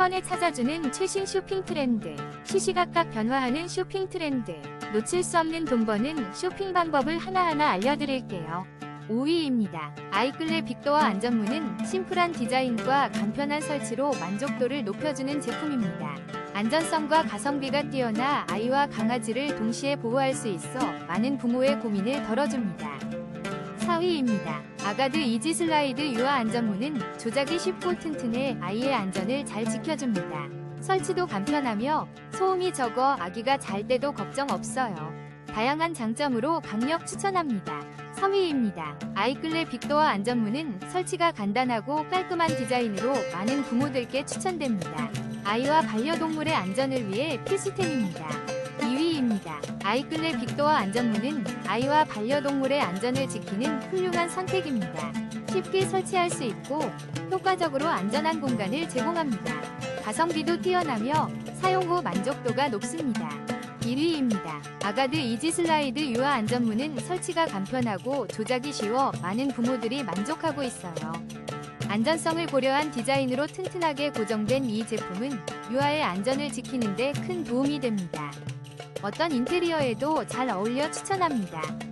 번에 찾아주는 최신 쇼핑 트렌드. 시시각각 변화하는 쇼핑 트렌드. 놓칠 수 없는 돈 버는 쇼핑 방법을 하나하나 알려드릴게요. 5위입니다. 아이클레 빅도어 안전문은 심플한 디자인과 간편한 설치로 만족도를 높여주는 제품입니다. 안전성과 가성비가 뛰어나 아이와 강아지를 동시에 보호할 수 있어 많은 부모의 고민을 덜어줍니다. 4위입니다. 아가드 이지 슬라이드 유아 안전문은 조작이 쉽고 튼튼해 아이의 안전을 잘 지켜줍니다. 설치도 간편하며 소음이 적어 아기가 잘 때도 걱정 없어요. 다양한 장점으로 강력 추천합니다. 3위입니다. 아이클레 빅도어 안전문은 설치가 간단하고 깔끔한 디자인으로 많은 부모들께 추천됩니다. 아이와 반려동물의 안전을 위해 필수템입니다. 2위입니다. 아이클레 빅도어 안전문은 아이와 반려동물의 안전을 지키는 훌륭한 선택입니다. 쉽게 설치할 수 있고 효과적으로 안전한 공간을 제공합니다. 가성비도 뛰어나며 사용 후 만족도가 높습니다. 1위입니다. 아가드 이지 슬라이드 유아 안전문은 설치가 간편하고 조작이 쉬워 많은 부모들이 만족하고 있어요. 안전성을 고려한 디자인으로 튼튼하게 고정된 이 제품은 유아의 안전을 지키는 데 큰 도움이 됩니다. 어떤 인테리어에도 잘 어울려 추천합니다.